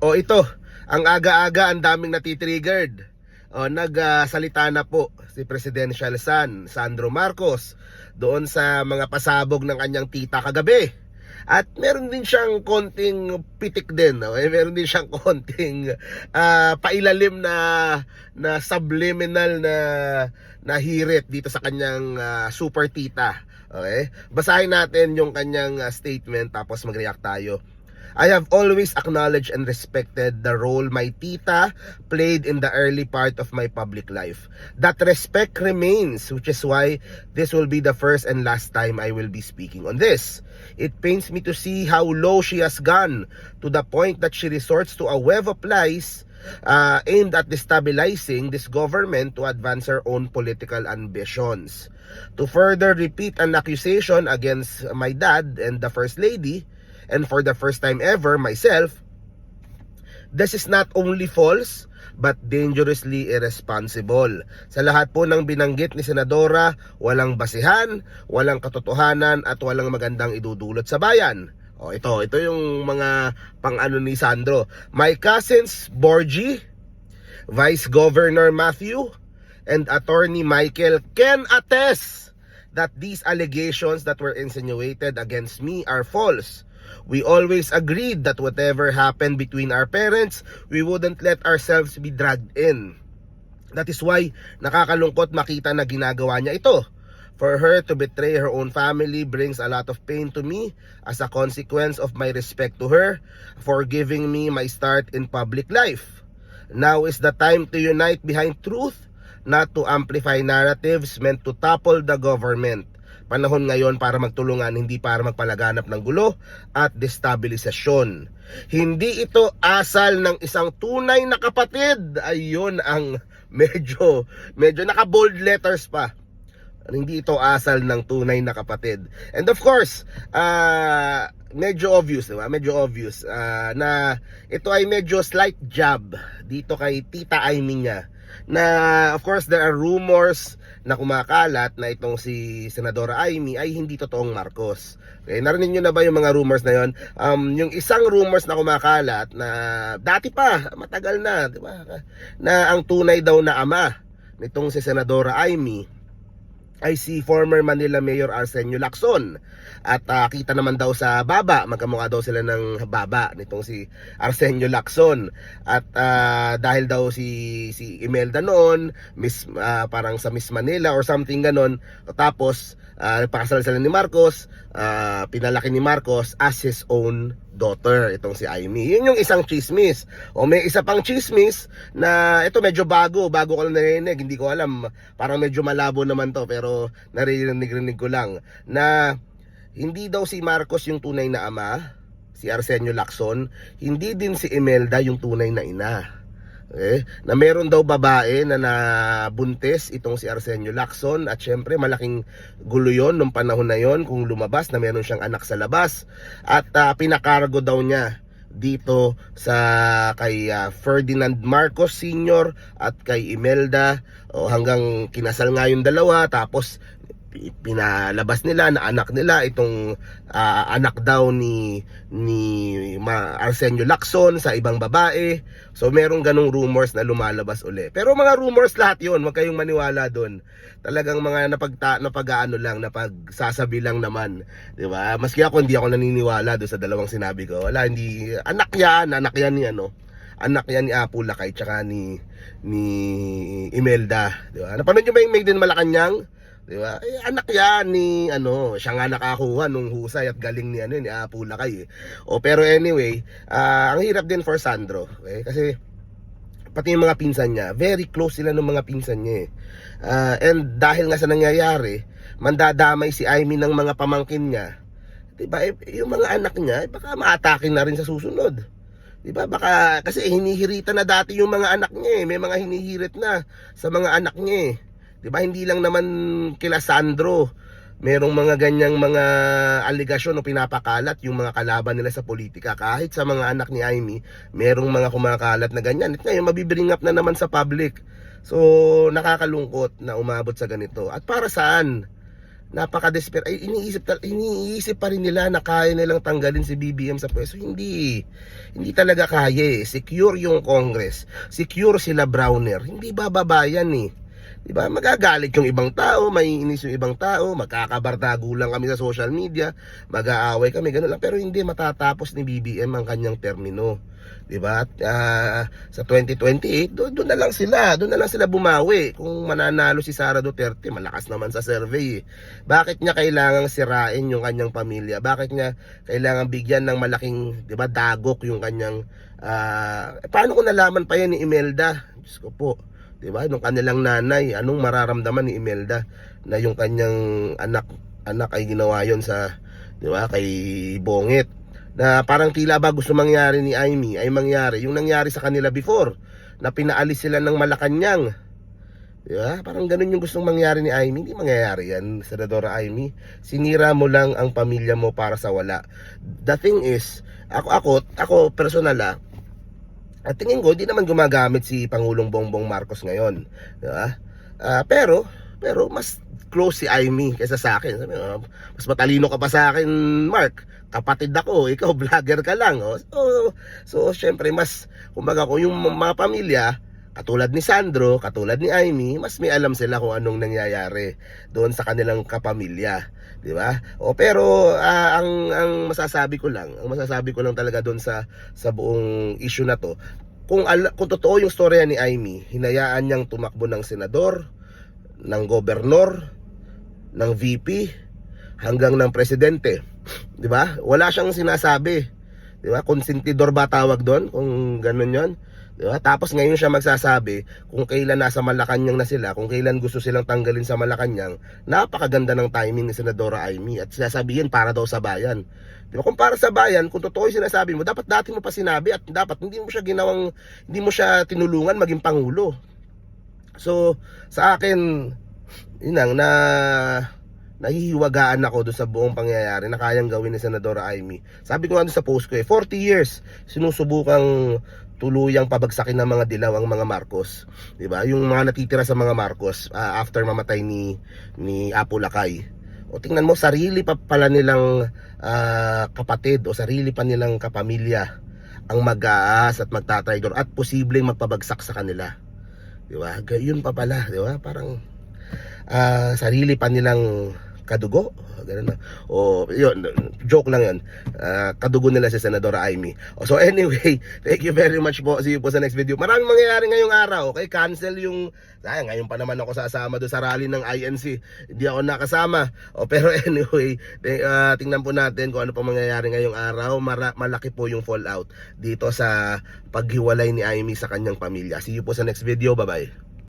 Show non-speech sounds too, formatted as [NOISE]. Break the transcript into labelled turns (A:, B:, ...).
A: O ito, ang aga-aga ang daming natitriggered. O, nagsalita na po si Presidential Son, Sandro Marcos, doon sa mga pasabog ng kanyang tita kagabi. At meron din siyang konting pitik din, no? eh, meron din siyang [LAUGHS] konting ah, pailalim na na subliminal na na hirit dito sa kanyang ah, super tita. Okay? Basahin natin yung kanyang ah, statement tapos mag-react tayo. I have always acknowledged and respected the role my tita played in the early part of my public life. That respect remains, which is why this will be the first and last time I will be speaking on this. It pains me to see how low she has gone to the point that she resorts to a web of lies uh, aimed at destabilizing this government to advance her own political ambitions. To further repeat an accusation against my dad and the First Lady, and for the first time ever, myself, this is not only false, but dangerously irresponsible. Sa lahat po ng binanggit ni Senadora, walang basihan, walang katotohanan, at walang magandang idudulot sa bayan. O ito, ito yung mga pang-ano ni Sandro. My cousins, Borgie, Vice Governor Matthew, and Attorney Michael can attest that these allegations that were insinuated against me are false. We always agreed that whatever happened between our parents, we wouldn't let ourselves be dragged in. That is why nakakalungkot makita na ginagawa niya ito. For her to betray her own family brings a lot of pain to me as a consequence of my respect to her for giving me my start in public life. Now is the time to unite behind truth, not to amplify narratives meant to topple the government. Panahon ngayon para magtulungan, hindi para magpalaganap ng gulo at destabilisasyon. Hindi ito asal ng isang tunay na kapatid. Ayun ang [LAUGHS] medyo, medyo naka-bold letters pa. Hindi ito asal ng tunay na kapatid. And of course, ah medyo obvious, di? Medyo obvious ah, na ito ay medyo slight jab dito kay Tita Aimee niya na of course there are rumors na kumakalat na itong si Senadora Aimee ay hindi totoong Marcos. Okay, narinig nyo na ba yung mga rumors na yon? Um, yung isang rumors na kumakalat na dati pa, matagal na, di ba? Na ang tunay daw na ama nitong si Senadora Aimee ay si former Manila Mayor Arsenio Lacson. At ah, kita naman daw sa baba, magkamukha daw sila ng baba nitong si Arsenio Lacson. At ah, dahil daw si si Imelda noon, Miss ah, parang sa Miss Manila or something ganon. Tapos uh, nagpakasal sila ni Marcos, ah, pinalaki ni Marcos as his own daughter itong si Aimee. Yun yung isang chismis. O may isa pang chismis na ito medyo bago, bago ko lang narinig, hindi ko alam. Parang medyo malabo naman to pero narinig-rinig ko lang na hindi daw si Marcos yung tunay na ama, si Arsenio Lacson, hindi din si Imelda yung tunay na ina. Okay? Na meron daw babae na nabuntis itong si Arsenio Lacson at syempre malaking gulo yon nung panahon na yon kung lumabas na meron siyang anak sa labas at ah, pinakargo daw niya dito sa kay ah, Ferdinand Marcos Sr. at kay Imelda o hanggang kinasal nga yung dalawa tapos pinalabas nila na anak nila itong ah, anak daw ni ni Ma- Arsenio Lacson sa ibang babae. So merong ganong rumors na lumalabas uli. Pero mga rumors lahat 'yon, wag kayong maniwala doon. Talagang mga napagta napag-aano lang, napagsasabi lang naman, 'di ba? Maski ako hindi ako naniniwala doon sa dalawang sinabi ko. Wala hindi anak yan, anak yan ni ano anak yan ni Apo Lakay tsaka ni ni Imelda, di ba? Napanood niyo ba yung Made in Malacanang? Di ba? Eh, anak yan ni ano, siya nga nakakuha nung husay at galing ni ano ni Apo Lakay. Eh. O pero anyway, ah, ang hirap din for Sandro, okay? Kasi pati yung mga pinsan niya, very close sila ng mga pinsan niya. Eh. Ah, and dahil nga sa nangyayari, mandadamay si Aimee ng mga pamangkin niya. 'Di ba? Eh, yung mga anak niya, eh, baka maatake na rin sa susunod. 'Di ba? Baka kasi hinihiritan na dati yung mga anak niya eh. May mga hinihirit na sa mga anak niya eh. 'Di ba? Hindi lang naman kila Sandro. Merong mga ganyang mga aligasyon o pinapakalat yung mga kalaban nila sa politika. Kahit sa mga anak ni Amy, merong mga kumakalat na ganyan. At ngayon, mabibring up na naman sa public. So, nakakalungkot na umabot sa ganito. At para saan? napaka-desper ay iniisip iniisip pa rin nila na kaya nilang tanggalin si BBM sa pwesto hindi hindi talaga kaya eh. secure yung Congress secure sila Browner hindi bababayan eh Di ba? Magagalit yung ibang tao, maiinis yung ibang tao, magkakabardago lang kami sa social media, mag-aaway kami, gano'n lang. Pero hindi matatapos ni BBM ang kanyang termino. Di ba? At, ah, sa 2028, doon doon na lang sila, doon na lang sila bumawi. Kung mananalo si Sara Duterte, malakas naman sa survey. eh. Bakit niya kailangang sirain yung kanyang pamilya? Bakit niya kailangan bigyan ng malaking, di ba, dagok yung kanyang ah, paano ko nalaman pa yan ni Imelda? Diyos ko po. 'Di ba? Nung kanilang nanay, anong mararamdaman ni Imelda na yung kanyang anak anak ay ginawa yon sa 'di ba kay Bongit na parang tila ba gusto mangyari ni Amy ay mangyari yung nangyari sa kanila before na pinaalis sila ng Malacanang Di ba? Parang ganun yung gustong mangyari ni Amy. Hindi mangyayari yan, Senadora Amy. Sinira mo lang ang pamilya mo para sa wala. The thing is, ako, ako, ako personal ah, at tingin ko, hindi naman gumagamit si Pangulong Bongbong Marcos ngayon. Di ba? Ah, pero, pero mas close si Amy kaysa sa akin. Sabi, ko, mas matalino ka pa sa akin, Mark. Kapatid ako, [LAUGHS] ikaw vlogger ka lang. Oh. So, so, syempre, mas, kumbaga ko, yung mga pamilya, katulad ni Sandro, katulad ni Amy, mas may alam sila kung anong nangyayari doon sa kanilang kapamilya. Di ba? O pero ah, ang ang masasabi ko lang, ang masasabi ko lang talaga doon sa sa buong issue na to, kung ala, kung totoo yung storya ni Amy, hinayaan niyang tumakbo ng senador, ng gobernador, ng VP, hanggang ng presidente. 'Di ba? Wala siyang sinasabi. 'Di ba? Konsentidor ba tawag doon kung ganun 'yon? 'Di ba? Tapos ngayon siya magsasabi kung kailan nasa Malacanang na sila, kung kailan gusto silang tanggalin sa Malacanang. Napakaganda ng timing ni Senadora Amy at sasabihin para daw sa bayan. 'Di ba? Kung para sa bayan, kung totoo yung sinasabi mo, dapat dati mo pa sinabi at dapat hindi mo siya ginawang hindi mo siya tinulungan maging pangulo. So, sa akin, yun lang, na nahihiwagaan ako doon sa buong pangyayari na kayang gawin ni Senadora Amy. Sabi ko nga doon sa post ko eh, 40 years sinusubukang tuluyang pabagsakin ng mga dilaw ang mga Marcos. 'Di ba? Yung mga natitira sa mga Marcos ah, after mamatay ni ni Apo Lakay. O tingnan mo sarili pa pala nilang ah, kapatid o sarili pa nilang kapamilya ang mag-aas at magtatraidor at posibleng magpabagsak sa kanila. 'Di ba? Gayun pa pala, 'di ba? Parang ah, sarili pa nilang kadugo ganun na. O yun joke lang yun. Ah, kadugo nila si Senadora Amy. So anyway [LAUGHS] thank you very much po. See you po sa next video. Maraming mangyayari ngayong araw okay? Cancel yung sayang ngayon pa naman ako sasama doon sa rally ng INC hindi ako nakasama. O pero [LAUGHS] anyway ah, tingnan po natin kung ano pa mangyayari ngayong araw. Mara- malaki po yung fallout dito sa paghiwalay ni Amy sa kanyang pamilya. See you po sa next video. Bye bye